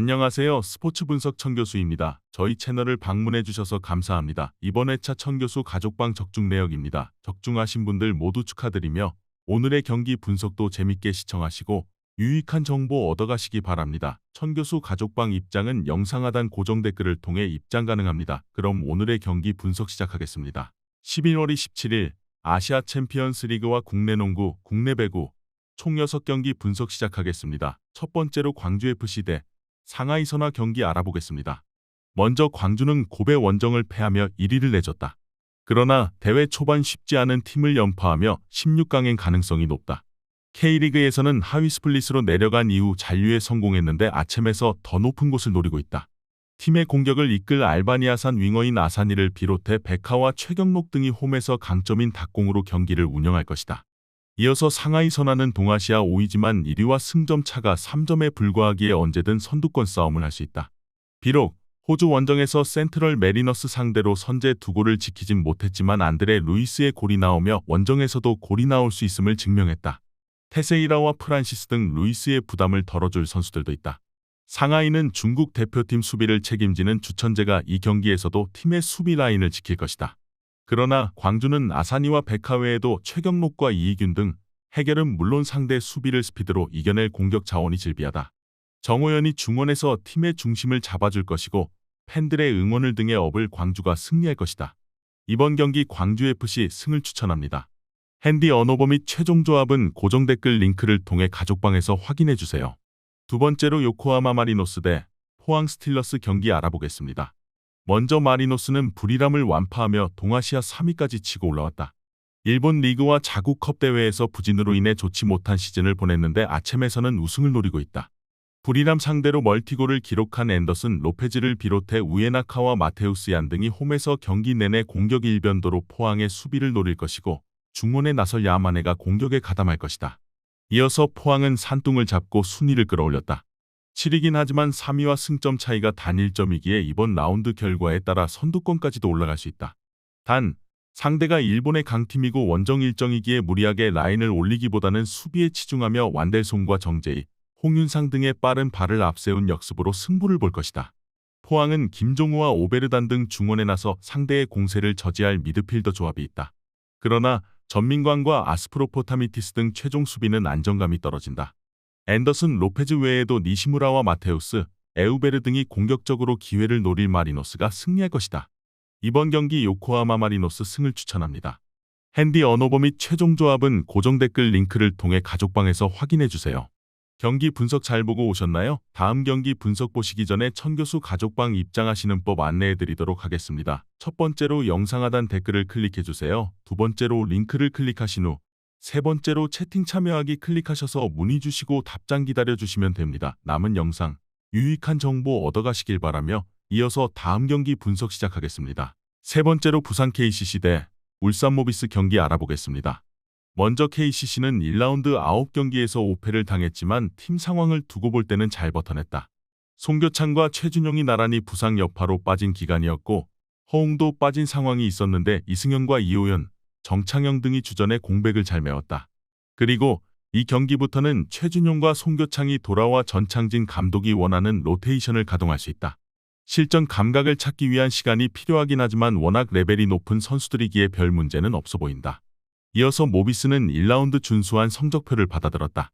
안녕하세요. 스포츠 분석 청 교수입니다. 저희 채널을 방문해 주셔서 감사합니다. 이번 회차 청 교수 가족방 적중 내역입니다. 적중하신 분들 모두 축하드리며 오늘의 경기 분석도 재밌게 시청하시고 유익한 정보 얻어가시기 바랍니다. 천 교수 가족방 입장은 영상 하단 고정 댓글을 통해 입장 가능합니다. 그럼 오늘의 경기 분석 시작하겠습니다. 11월 27일 아시아 챔피언스 리그와 국내 농구, 국내 배구 총 6경기 분석 시작하겠습니다. 첫 번째로 광주FC 대 상하이 선화 경기 알아보겠습니다. 먼저 광주는 고베 원정을 패하며 1위를 내줬다. 그러나 대회 초반 쉽지 않은 팀을 연파하며 16강행 가능성이 높다. K리그에서는 하위 스플릿으로 내려간 이후 잔류에 성공했는데 아챔에서 더 높은 곳을 노리고 있다. 팀의 공격을 이끌 알바니아산 윙어인 아사니를 비롯해 베카와 최경록 등이 홈에서 강점인 닭공으로 경기를 운영할 것이다. 이어서 상하이 선화는 동아시아 5위지만 1위와 승점 차가 3점에 불과하기에 언제든 선두권 싸움을 할 수 있다. 비록 호주 원정에서 센트럴 메리너스 상대로 선제 두 골을 지키진 못했지만 안드레 루이스의 골이 나오며 원정에서도 골이 나올 수 있음을 증명했다. 테세이라와 프란시스 등 루이스의 부담을 덜어줄 선수들도 있다. 상하이는 중국 대표팀 수비를 책임지는 주천재가 이 경기에서도 팀의 수비 라인을 지킬 것이다. 그러나 광주는 아사니와 백하 외에도 최경록과 이희균 등 해결은 물론 상대 수비를 스피드로 이겨낼 공격 자원이 질비하다. 정호연이 중원에서 팀의 중심을 잡아줄 것이고 팬들의 응원을 등에 업을 광주가 승리할 것이다. 이번 경기 광주FC 승을 추천합니다. 핸디 언어버 및 최종 조합은 고정 댓글 링크를 통해 가족방에서 확인해 주세요. 두 번째로 요코하마 마리노스 대 포항 스틸러스 경기 알아보겠습니다. 먼저 마리노스는 불이람을 완파하며 동아시아 3위까지 치고 올라왔다. 일본 리그와 자국컵 대회에서 부진으로 인해 좋지 못한 시즌을 보냈는데 아챔에서는 우승을 노리고 있다. 불이람 상대로 멀티골을 기록한 앤더슨 로페즈를 비롯해 우에나카와 마테우스 얀 등이 홈에서 경기 내내 공격 일변도로 포항의 수비를 노릴 것이고 중원에 나설 야마네가 공격에 가담할 것이다. 이어서 포항은 산둥을 잡고 순위를 끌어올렸다. 7위긴 하지만 3위와 승점 차이가 단 1점이기에 이번 라운드 결과에 따라 선두권까지도 올라갈 수 있다. 단, 상대가 일본의 강팀이고 원정 일정이기에 무리하게 라인을 올리기보다는 수비에 치중하며 완델송과 정재희, 홍윤상 등의 빠른 발을 앞세운 역습으로 승부를 볼 것이다. 포항은 김종우와 오베르단 등 중원에 나서 상대의 공세를 저지할 미드필더 조합이 있다. 그러나 전민광과 아스프로포타미티스 등 최종 수비는 안정감이 떨어진다. 앤더슨 로페즈 외에도 니시무라와 마테우스, 에우베르 등이 공격적으로 기회를 노릴 마리노스가 승리할 것이다. 이번 경기 요코하마 마리노스 승을 추천합니다. 핸디 언어버 및 최종 조합은 고정 댓글 링크를 통해 가족방에서 확인해 주세요. 경기 분석 잘 보고 오셨나요? 다음 경기 분석 보시기 전에 천교수 가족방 입장하시는 법 안내해 드리도록 하겠습니다. 첫 번째로 영상 하단 댓글을 클릭해 주세요. 두 번째로 링크를 클릭하신 후 세 번째로 채팅 참여하기 클릭하셔서 문의 주시고 답장 기다려 주시면 됩니다. 남은 영상 유익한 정보 얻어가시길 바라며 이어서 다음 경기 분석 시작하겠습니다. 세 번째로 부산 KCC 대 울산 모비스 경기 알아보겠습니다. 먼저 KCC는 1라운드 9경기에서 5패를 당했지만 팀 상황을 두고 볼 때는 잘 버텨냈다. 송교창과 최준용이 나란히 부상 여파로 빠진 기간이었고 허웅도 빠진 상황이 있었는데 이승현과 이호연, 정창영 등이 주전에 공백을 잘 메웠다. 그리고 이 경기부터는 최준용과 송교창이 돌아와 전창진 감독이 원하는 로테이션을 가동할 수 있다. 실전 감각을 찾기 위한 시간이 필요하긴 하지만 워낙 레벨이 높은 선수들이기에 별 문제는 없어 보인다. 이어서 모비스는 1라운드 준수한 성적표를 받아들었다.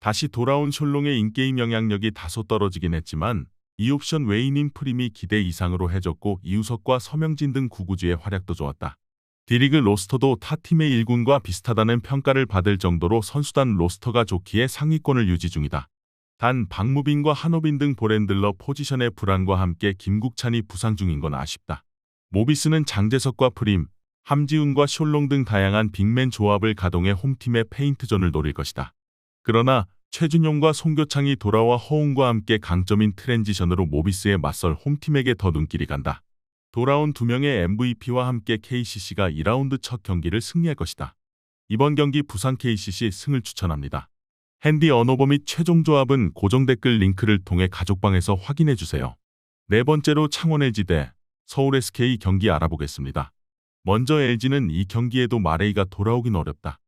다시 돌아온 숄롱의 인게임 영향력이 다소 떨어지긴 했지만 이 옵션 외인인 프림이 기대 이상으로 해줬고 이우석과 서명진 등 구구주의 활약도 좋았다. 디리그 로스터도 타 팀의 1군과 비슷하다는 평가를 받을 정도로 선수단 로스터가 좋기에 상위권을 유지 중이다. 단 박무빈과 한호빈 등 보랜들러 포지션의 불안과 함께 김국찬이 부상 중인 건 아쉽다. 모비스는 장재석과 프림, 함지훈과 숄롱 등 다양한 빅맨 조합을 가동해 홈팀의 페인트전을 노릴 것이다. 그러나 최준용과 송교창이 돌아와 허웅과 함께 강점인 트랜지션으로 모비스에 맞설 홈팀에게 더 눈길이 간다. 돌아온 두 명의 MVP와 함께 KCC가 2라운드 첫 경기를 승리할 것이다. 이번 경기 부산 KCC 승을 추천합니다. 핸디 언어버 및 최종 조합은 고정 댓글 링크를 통해 가족방에서 확인해 주세요. 네 번째로 창원 LG대 서울 SK 경기 알아보겠습니다. 먼저 LG는 이 경기에도 마레이가 돌아오긴 어렵다.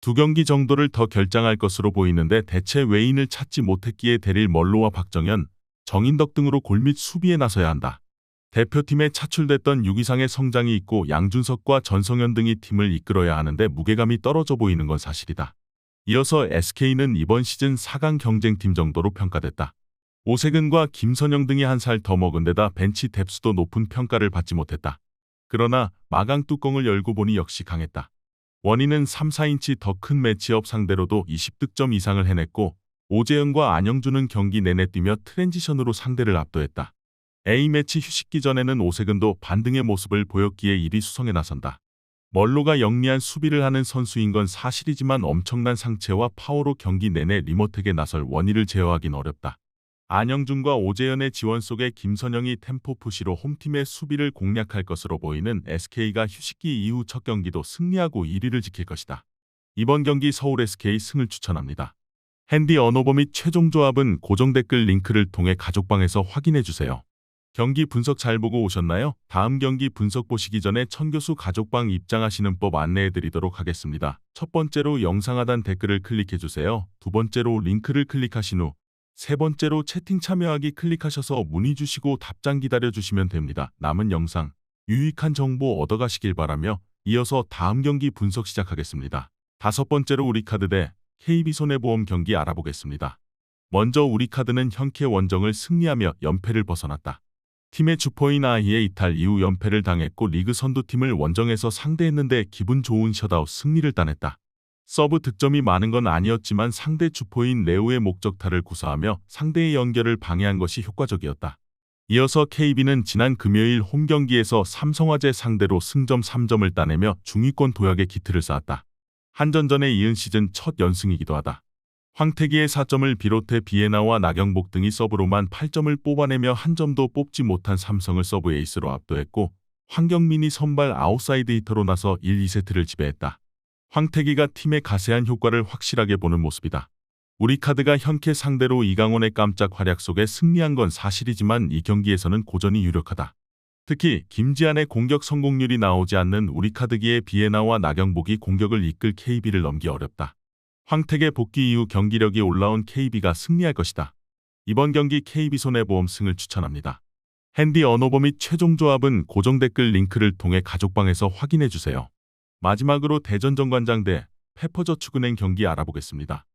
두 경기 정도를 더 결장할 것으로 보이는데 대체 외인을 찾지 못했기에 데릴 멀로와 박정현, 정인덕 등으로 골밑 수비에 나서야 한다. 대표팀에 차출됐던 유기상의 성장이 있고 양준석과 전성현 등이 팀을 이끌어야 하는데 무게감이 떨어져 보이는 건 사실이다. 이어서 SK는 이번 시즌 4강 경쟁팀 정도로 평가됐다. 오세근과 김선영 등이 한 살 더 먹은 데다 벤치 뎁스도 높은 평가를 받지 못했다. 그러나 마강 뚜껑을 열고 보니 역시 강했다. 원인은 3, 4인치 더 큰 매치업 상대로도 20득점 이상을 해냈고 오재현과 안영주는 경기 내내 뛰며 트랜지션으로 상대를 압도했다. A매치 휴식기 전에는 오세근도 반등의 모습을 보였기에 1위 수성에 나선다. 멀로가 영리한 수비를 하는 선수인 건 사실이지만 엄청난 상체와 파워로 경기 내내 리모텍에 나설 원희를 제어하긴 어렵다. 안영준과 오재현의 지원 속에 김선영이 템포 푸시로 홈팀의 수비를 공략할 것으로 보이는 SK가 휴식기 이후 첫 경기도 승리하고 1위를 지킬 것이다. 이번 경기 서울 SK 승을 추천합니다. 핸디 언어버 및 최종 조합은 고정 댓글 링크를 통해 가족방에서 확인해 주세요. 경기 분석 잘 보고 오셨나요? 다음 경기 분석 보시기 전에 천교수 가족방 입장하시는 법 안내해 드리도록 하겠습니다. 첫 번째로 영상 하단 댓글을 클릭해 주세요. 두 번째로 링크를 클릭하신 후 세 번째로 채팅 참여하기 클릭하셔서 문의 주시고 답장 기다려 주시면 됩니다. 남은 영상 유익한 정보 얻어가시길 바라며 이어서 다음 경기 분석 시작하겠습니다. 다섯 번째로 우리 카드 대 KB손해보험 경기 알아보겠습니다. 먼저 우리 카드는 현캐 원정을 승리하며 연패를 벗어났다. 팀의 주포인 아이의 이탈 이후 연패를 당했고 리그 선두팀을 원정에서 상대했는데 기분 좋은 셧아웃 승리를 따냈다. 서브 득점이 많은 건 아니었지만 상대 주포인 레오의 목적타를 구사하며 상대의 연결을 방해한 것이 효과적이었다. 이어서 KB는 지난 금요일 홈 경기에서 삼성화재 상대로 승점 3점을 따내며 중위권 도약의 기틀을 쌓았다. 한전 전에 이은 시즌 첫 연승이기도 하다. 황태기의 4점을 비롯해 비에나와 나경복 등이 서브로만 8점을 뽑아내며 한 점도 뽑지 못한 삼성을 서브 에이스로 압도했고 황경민이 선발 아웃사이드 히터로 나서 1, 2세트를 지배했다. 황태기가 팀의 가세한 효과를 확실하게 보는 모습이다. 우리 카드가 현캐 상대로 이강원의 깜짝 활약 속에 승리한 건 사실이지만 이 경기에서는 고전이 유력하다. 특히 김지한의 공격 성공률이 나오지 않는 우리 카드기의 비에나와 나경복이 공격을 이끌 KB를 넘기 어렵다. 황택의 복귀 이후 경기력이 올라온 KB가 승리할 것이다. 이번 경기 KB손해보험 승을 추천합니다. 핸디 언어버 및 최종 조합은 고정 댓글 링크를 통해 가족방에서 확인해 주세요. 마지막으로 대전 정관장 대 페퍼저축은행 경기 알아보겠습니다.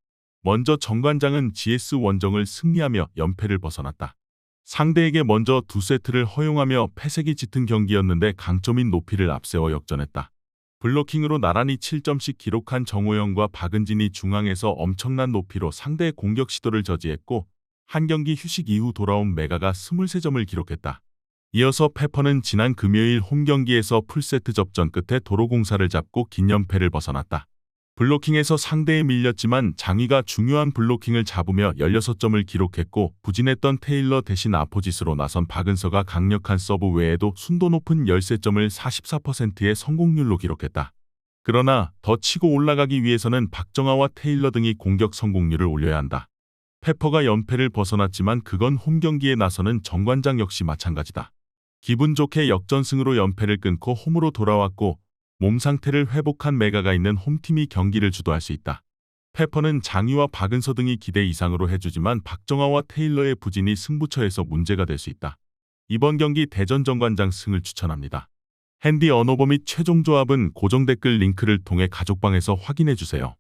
먼저 정관장은 GS 원정을 승리하며 연패를 벗어났다. 상대에게 먼저 두 세트를 허용하며 패색이 짙은 경기였는데 강점인 높이를 앞세워 역전했다. 블로킹으로 나란히 7점씩 기록한 정호영과 박은진이 중앙에서 엄청난 높이로 상대의 공격 시도를 저지했고 한 경기 휴식 이후 돌아온 메가가 23점을 기록했다. 이어서 페퍼는 지난 금요일 홈 경기에서 풀세트 접전 끝에 도로공사를 잡고 긴 연패를 벗어났다. 블로킹에서 상대에 밀렸지만 장위가 중요한 블로킹을 잡으며 16점을 기록했고 부진했던 테일러 대신 아포짓으로 나선 박은서가 강력한 서브 외에도 순도 높은 13점을 44%의 성공률로 기록했다. 그러나 더 치고 올라가기 위해서는 박정아와 테일러 등이 공격 성공률을 올려야 한다. 페퍼가 연패를 벗어났지만 그건 홈 경기에 나서는 정관장 역시 마찬가지다. 기분 좋게 역전승으로 연패를 끊고 홈으로 돌아왔고 몸 상태를 회복한 메가가 있는 홈팀이 경기를 주도할 수 있다. 페퍼는 장희와 박은서 등이 기대 이상으로 해주지만 박정아와 테일러의 부진이 승부처에서 문제가 될 수 있다. 이번 경기 대전 정관장 승을 추천합니다. 핸디 언어버 및 최종 조합은 고정 댓글 링크를 통해 가족방에서 확인해 주세요.